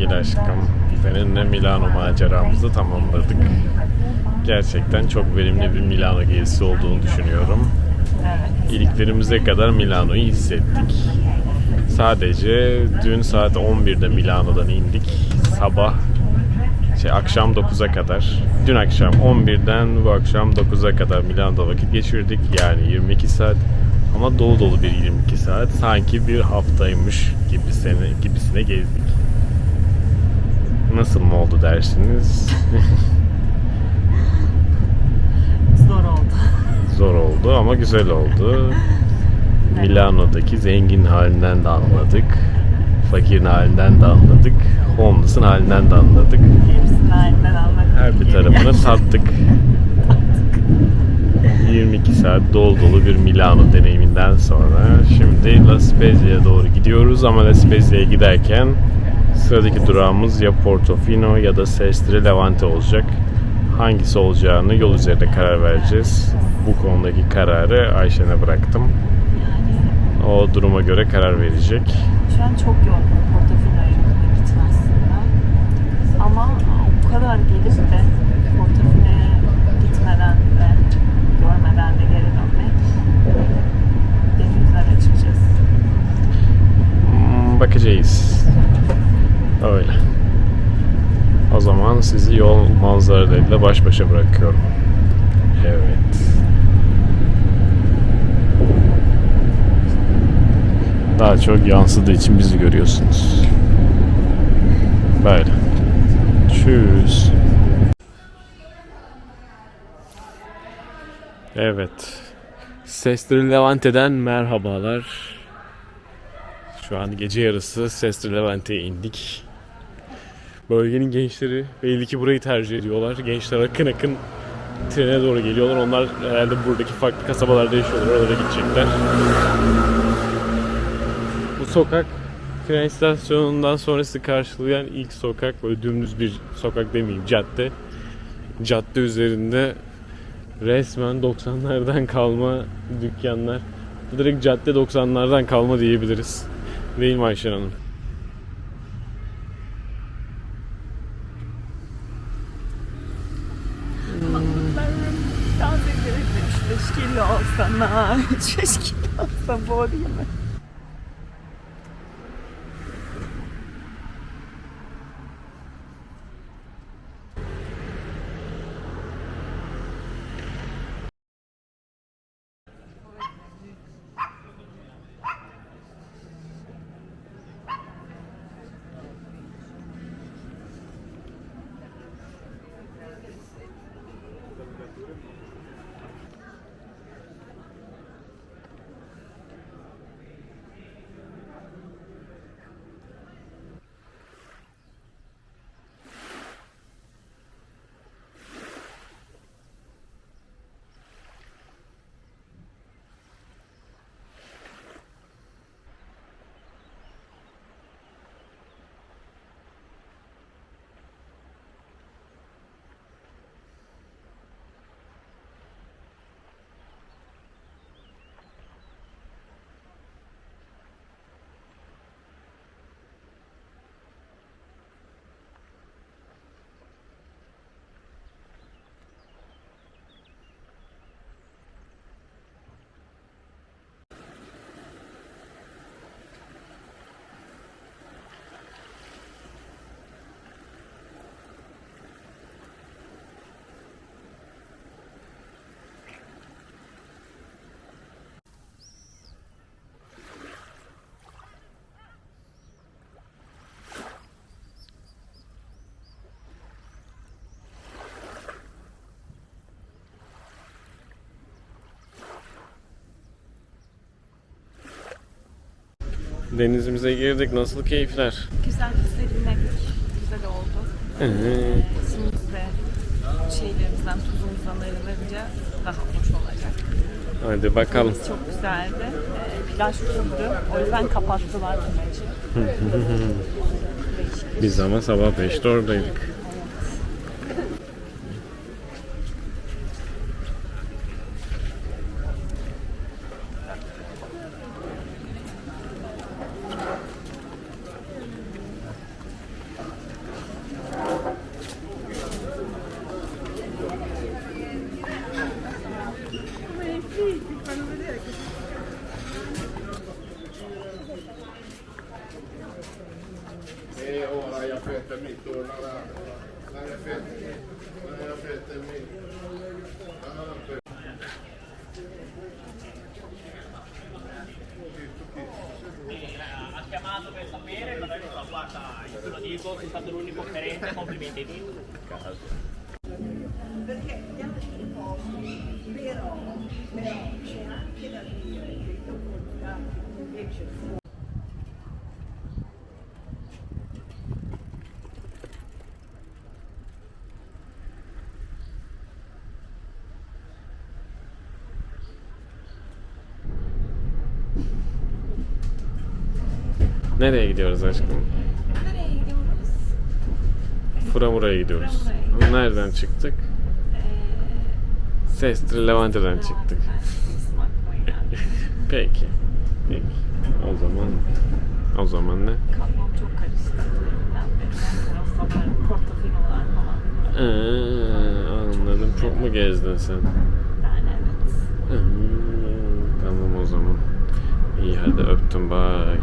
değil aşkım. Seninle Milano maceramızı tamamladık. Gerçekten çok verimli bir Milano gezisi olduğunu düşünüyorum. İliklerimize kadar Milano'yu hissettik. Sadece dün saat 11'de Milano'dan indik. Sabah şey akşam 9'a kadar. Dün akşam 11'den bu akşam 9'a kadar Milano'da vakit geçirdik. Yani 22 saat. Ama dolu dolu bir 22 saat. Sanki bir haftaymış gibisine, gibisine gezdik. Nasıl mı oldu dersiniz? Zor oldu. Zor oldu ama güzel oldu. Milano'daki zengin halinden de anladık. Fakirin halinden de anladık. Homeless'ın halinden de anladık. Hepsinin halinden almak. Her bir tarafını tattık. 22 saat dolu dolu bir Milano deneyiminden sonra şimdi La Spezia'ya doğru gidiyoruz ama La Spezia'ya giderken sıradaki durağımız ya Portofino ya da Sestre Levante olacak. Hangisi olacağını yol üzerinde karar vereceğiz. Bu konudaki kararı Ayşen'e bıraktım. O duruma göre karar verecek. şu an çok yorgun Portofino'ya gitmek için aslında. Ama o kadar gelip de Portofino'ya gitmeden ve görmeden de geri dönmek beni üzer açıkçası. Hmm, Bakacağız. Öyle. O zaman sizi yol manzaralarıyla baş başa bırakıyorum. Evet. Daha çok yansıdığı için bizi görüyorsunuz. Böyle. Tschüss. Evet. Sesleri Levante'den merhabalar. Şu an gece yarısı Sestre Levante'ye indik. Bölgenin gençleri belli ki burayı tercih ediyorlar. Gençler akın akın trene doğru geliyorlar. Onlar herhalde buradaki farklı kasabalarda yaşıyorlar. Oralara gidecekler. Bu sokak tren istasyonundan sonrası karşılayan ilk sokak. Böyle dümdüz bir sokak demeyeyim cadde. Cadde üzerinde resmen 90'lardan kalma dükkanlar. Direkt cadde 90'lardan kalma diyebiliriz. Değil mi Ayşen Hanım? 3 kilo olsana, 3 kilo olsa bu değil Denizimize girdik. Nasıl keyifler? Güzel serinledik. Güzel oldu. Evet. Şimdi de şeylerimizden, tuzumuzdan ayrılınca daha hoş olacak. Hadi bakalım. Çok güzeldi. Ee, plaj fulldu. O yüzden kapattılar. Değişik. Biz ama sabah 5'te oradaydık. e ora hai aperto mi torna l'hai aperto l'hai aperto mi ha chiamato per sapere ma adesso la guarda io te lo dico sei stato l'unico coerente complimenti di perché gli altri posti però, però c'è anche da dire che dopo invece fuori Nereye gidiyoruz aşkım? Nereye gidiyoruz? Furamura'ya gidiyoruz. Furamura'ya. Nereden çıktık? Ee, Sestri Levante'den çıktık. Peki. Peki. O zaman o zaman ne? Kafam çok karıştı. Portofinolar falan. Ee, anladım. Çok mu gezdin sen? Yani evet. Hmm, tamam o zaman. İyi hadi öptüm bye.